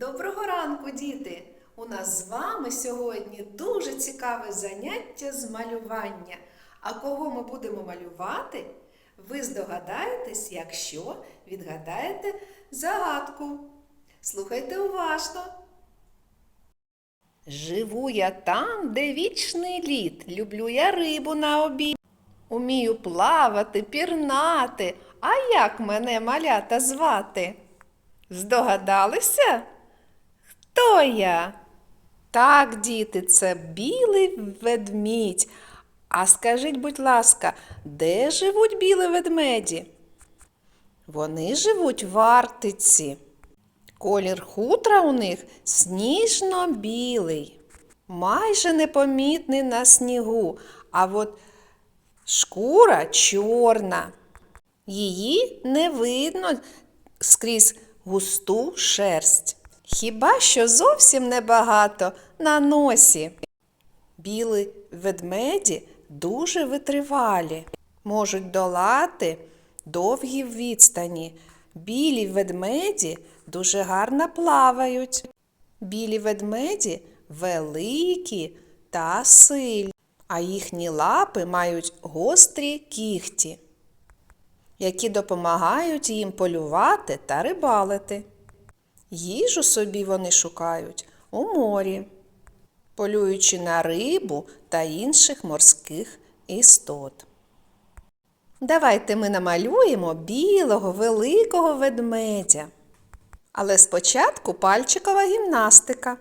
Доброго ранку, діти! У нас з вами сьогодні дуже цікаве заняття з малювання. А кого ми будемо малювати? Ви здогадаєтесь, якщо відгадаєте загадку. Слухайте уважно. Живу я там, де вічний лід. Люблю я рибу на обід. Умію плавати, пірнати. А як мене малята звати? Здогадалися? Хто я? Так, діти, це білий ведмідь. А скажіть, будь ласка, де живуть білі ведмеді? Вони живуть в Арктиці. Колір хутра у них сніжно-білий, майже непомітний на снігу, а от шкура чорна. Її не видно скрізь густу шерсть. Хіба що зовсім небагато на носі. Білі ведмеді дуже витривалі, можуть долати довгі відстані. Білі ведмеді дуже гарно плавають. Білі ведмеді великі та сильні, а їхні лапи мають гострі кігті, які допомагають їм полювати та рибалити. Їжу собі вони шукають у морі, полюючи на рибу та інших морських істот. Давайте ми намалюємо білого великого ведмедя. Але спочатку пальчикова гімнастика.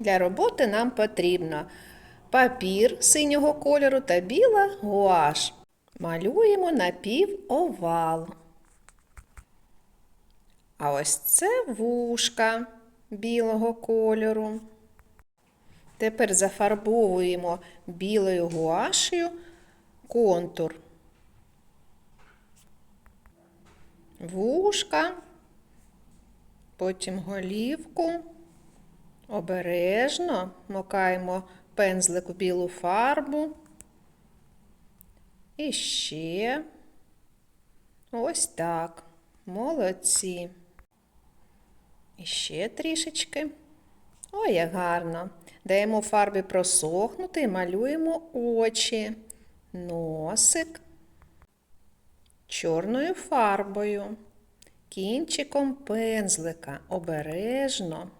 Для роботи нам потрібно папір синього кольору та біла гуаш. Малюємо напівовал. А ось це вушка білого кольору. Тепер зафарбовуємо білою гуашею контур. Вушка, потім голівку. Обережно макаємо пензлик у білу фарбу. І ще ось так. Молодці. І ще трішечки. Ой, як гарно. Даємо фарбі просохнути і малюємо очі, носик чорною фарбою, кінчиком пензлика обережно.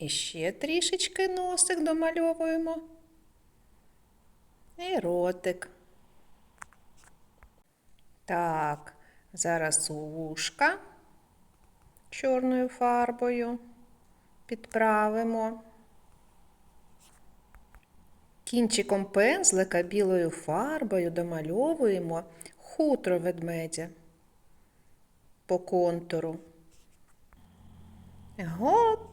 І ще трішечки носик домальовуємо. І ротик. Так, зараз вушка чорною фарбою підправимо. Кінчиком пензлика білою фарбою домальовуємо хутро ведмедя по контуру. Готово.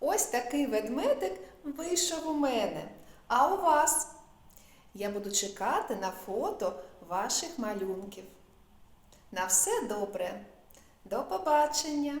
Ось такий ведмедик вийшов у мене. А у вас? Я буду чекати на фото ваших малюнків. На все добре. До побачення!